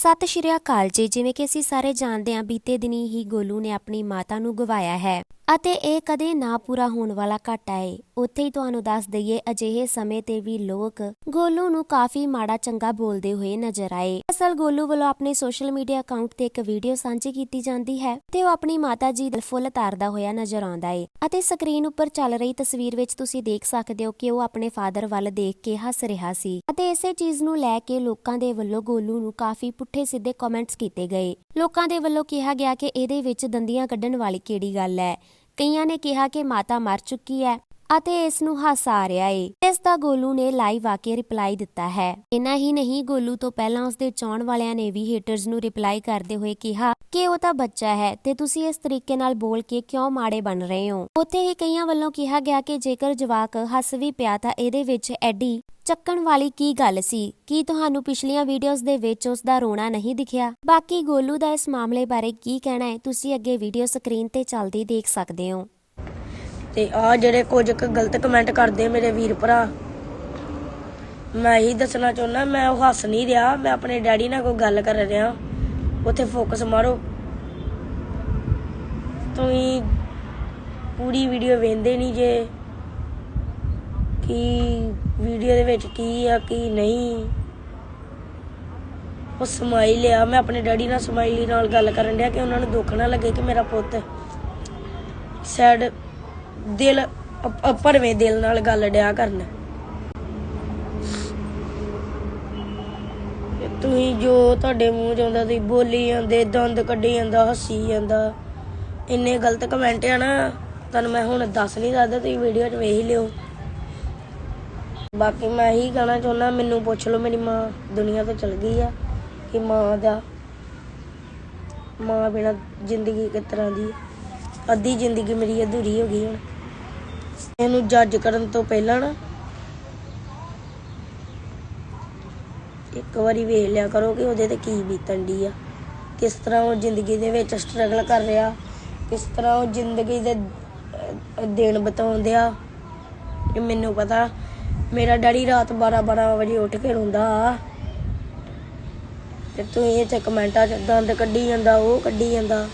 ਸਤਿ ਸ਼੍ਰੀ ਅਕਾਲ ਜੀ। ਜਿਵੇਂ ਕਿ ਅਸੀਂ ਸਾਰੇ ਜਾਣਦੇ ਹਾਂ, ਬੀਤੇ ਦਿਨੀ ਹੀ ਗੋਲੂ ਨੇ ਆਪਣੀ ਮਾਤਾ ਨੂੰ ਗਵਾਇਆ ਹੈ। ਅਤੇ ਇਹ ਕਦੇ ਨਾ ਪੂਰਾ ਹੋਣ ਵਾਲਾ ਘਾਟਾ ਏ ਉੱਥੇ ਹੀ ਤੁਹਾਨੂੰ ਦੱਸ ਦਈਏ, ਅਜਿਹੇ ਸਮੇਂ ਤੇ ਵੀ ਲੋਕ ਗੋਲੂ ਨੂੰ ਕਾਫੀ ਮਾੜਾ ਚੰਗਾ ਬੋਲਦੇ ਹੋਏ ਨਜ਼ਰ ਆਏ। ਅਸਲ ਗੋਲੂ ਵੱਲੋਂ ਆਪਣੇ ਸੋਸ਼ਲ ਮੀਡੀਆ ਅਕਾਊਂਟ ਤੇ ਇੱਕ ਵੀਡੀਓ ਸਾਂਝੀ ਕੀਤੀ ਜਾਂਦੀ ਹੈ ਤੇ ਉਹ ਆਪਣੀ ਮਾਤਾ ਜੀ ਦਾ ਫੁੱਲ ਤਾਰਦਾ ਹੋਇਆ ਨਜ਼ਰ ਆਉਂਦਾ ਏ। ਅਤੇ ਸਕਰੀਨ ਉੱਪਰ ਚੱਲ ਰਹੀ ਤਸਵੀਰ ਵਿੱਚ ਤੁਸੀਂ ਦੇਖ ਸਕਦੇ ਹੋ ਕਿ ਉਹ ਆਪਣੇ ਫਾਦਰ ਵੱਲ ਦੇਖ ਕੇ ਹੱਸ ਰਿਹਾ ਸੀ। ਅਤੇ ਇਸੇ ਚੀਜ਼ ਨੂੰ ਲੈ ਕੇ ਲੋਕਾਂ ਦੇ ਵੱਲੋਂ ਗੋਲੂ ਨੂੰ ਕਾਫੀ ਪੁੱਠੇ ਸਿੱਧੇ ਕਮੈਂਟਸ ਕੀਤੇ ਗਏ। ਲੋਕਾਂ ਦੇ ਵੱਲੋਂ ਕਿਹਾ ਗਿਆ ਕਿ ਇਹਦੇ ਵਿੱਚ ਦੰਦੀਆਂ ਕੱਢਣ ਵਾਲੀ ਕਿਹੜੀ ਗੱਲ ਹੈ? ਕਈਆਂ ਨੇ ਕਿਹਾ ਕਿ ਮਾਤਾ ਮਰ ਚੁੱਕੀ ਹੈ। ਅਤੇ ਇਸ ਨੂੰ ਹਾਸਾ ਆ ਰਿਹਾ ਏ। ਇਸ ਦਾ ਗੋਲੂ ਨੇ ਲਾਈਵ ਆ ਕੇ ਰਿਪਲਾਈ ਦਿੱਤਾ ਹੈ। ਇਨਾ ਹੀ ਨਹੀਂ, ਗੋਲੂ ਤੋਂ ਪਹਿਲਾਂ ਉਸਦੇ ਚਾਹਣ ਵਾਲਿਆਂ ਨੇ ਵੀ ਹੇਟਰਸ ਨੂੰ ਰਿਪਲਾਈ ਕਰਦੇ ਹੋਏ ਕਿਹਾ ਕਿ ਉਹ ਤਾਂ ਬੱਚਾ ਹੈ ਤੇ ਤੁਸੀਂ ਇਸ ਤਰੀਕੇ ਨਾਲ ਬੋਲ ਕੇ ਕਿਉਂ ਮਾੜੇ ਬਣ ਰਹੇ ਹੋ? ਉੱਥੇ ਹੀ ਕਈਆਂ ਵੱਲੋਂ ਕਿਹਾ ਗਿਆ ਕਿ ਜੇਕਰ ਜਵਾਕ ਹੱਸ ਵੀ ਪਿਆ ਤਾਂ ਇਹਦੇ ਵਿੱਚ ਐਡੀ ਚੱਕਣ ਵਾਲੀ ਕੀ ਗੱਲ ਸੀ? ਕੀ ਤੁਹਾਨੂੰ ਪਿਛਲੀਆਂ ਵੀਡੀਓਜ਼ ਦੇ ਵਿੱਚ ਉਸ ਦਾ ਰੋਣਾ ਨਹੀਂ ਦਿਖਿਆ? ਬਾਕੀ ਗੋਲੂ ਦਾ ਇਸ ਮਾਮਲੇ ਬਾਰੇ ਕੀ ਕਹਿਣਾ ਹੈ, ਤੁਸੀਂ ਅੱਗੇ ਵੀਡੀਓ ਸਕਰੀਨ ਤੇ ਚੱਲਦੀ ਦੇਖ ਸਕਦੇ ਹੋ। ਤੇ ਆ ਜਿਹੜੇ ਕੁਝ ਕੁ ਗਲਤ ਕਮੈਂਟ ਕਰਦੇ ਮੇਰੇ ਵੀਰ ਭਰਾ। ਮੈਂ ਇਹੀ ਦੱਸਣਾ ਚਾਹੁੰਦਾ ਮੈਂ ਉਹ ਹੱਸ ਨਹੀਂ ਰਿਹਾ, ਮੈਂ ਆਪਣੇ ਡੈਡੀ ਨਾਲ ਕੋਈ ਗੱਲ ਕਰ ਰਿਹਾ। ਉੱਥੇ ਫੋਕਸ ਮਾਰੋ। ਤੁਸੀਂ ਪੂਰੀ ਵੀਡੀਓ ਵੇਖਦੇ ਨਹੀਂ ਜੇ ਕਿ ਵੀਡੀਓ ਦੇ ਵਿੱਚ ਕੀ ਆ, ਕੀ ਨਹੀਂ। ਉਹ ਸਮਾਈਲ ਆ, ਮੈਂ ਆਪਣੇ ਡੈਡੀ ਨਾਲ ਸਮਾਈਲੀ ਨਾਲ ਗੱਲ ਕਰਨ ਡਿਆ ਕਿ ਉਹਨਾਂ ਨੂੰ ਦੁੱਖ ਨਾ ਲੱਗੇ ਕਿ ਮੇਰਾ ਪੁੱਤ ਸੈਡ ਦਿਲ ਅ- ਭਰਵੇਂ ਦਿਲ ਨਾਲ ਗੱਲ ਡਿਆ ਕਰਨਾ। ਤੁਸੀਂ ਜੋ ਤੁਹਾਡੇ ਮੂੰਹ ਚ ਆਉਂਦਾ, ਤੁਸੀਂ ਬੋਲੀ ਜਾਂਦੇ, ਦੰਦ ਕੱਢੀ ਜਾਂਦਾ, ਹੱਸੀ ਜਾਂਦਾ। ਇੰਨੇ ਗਲਤ ਕਮੈਂਟ ਆ ਨਾ, ਤੁਹਾਨੂੰ ਮੈਂ ਹੁਣ ਦੱਸ ਨਹੀਂ ਸਕਦਾ, ਤੁਸੀਂ ਵੀਡੀਓ 'ਚ ਵੇਖ ਲਿਓ। ਬਾਕੀ ਮੈਂ ਇਹੀ ਕਹਿਣਾ ਚਾਹੁੰਦਾ, ਮੈਨੂੰ ਪੁੱਛ ਲਓ ਮੇਰੀ ਮਾਂ, ਦੁਨੀਆ ਤੋਂ ਚਲ ਗਈ ਆ, ਕਿ ਮਾਂ ਦਾ। ਮਾਂ ਬਿਨਾ ਜ਼ਿੰਦਗੀ ਕਿਸ ਤਰ੍ਹਾਂ ਦੀ ਅੱਧੀ ਜ਼ਿੰਦਗੀ ਮੇਰੀ ਅਧੂਰੀ ਹੋ ਗਈ ਹੁਣ। ਇਹਨੂੰ ਜੱਜ ਕਰਨ ਤੋਂ ਪਹਿਲਾਂ ਨਾ ਇੱਕ ਵਾਰੀ ਵੇਖ ਲਿਆ ਕਰੋ ਕਿ ਉਹਦੇ ਤੇ ਕੀ ਬੀਤਣ ਦੀ ਆ। ਕਿਸ ਤਰ੍ਹਾਂ ਉਹ ਜ਼ਿੰਦਗੀ ਦੇ ਵਿੱਚ ਸਟਰਗਲ ਕਰ ਰਿਹਾ ਕਿਸ ਤਰ੍ਹਾਂ ਉਹ ਜ਼ਿੰਦਗੀ ਦੇ ਅਹ, ਦਿਨ ਬਿਤਾਉਂਦਿਆ ਇਹ ਮੈਨੂੰ ਪਤਾ ਮੇਰਾ ਡੈਡੀ ਰਾਤ 12 12 ਵਜੇ ਉੱਠ ਕੇ ਰੋਂਦਾ ਆ। ਤੇ ਤੂੰ ਇਹ ਤੇ ਕਮੈਂਟਾਂ 'ਚ ਦੰਦ ਕੱਢੀ ਜਾਂਦਾ ਉਹ ਕੱਢੀ ਜਾਂਦਾ।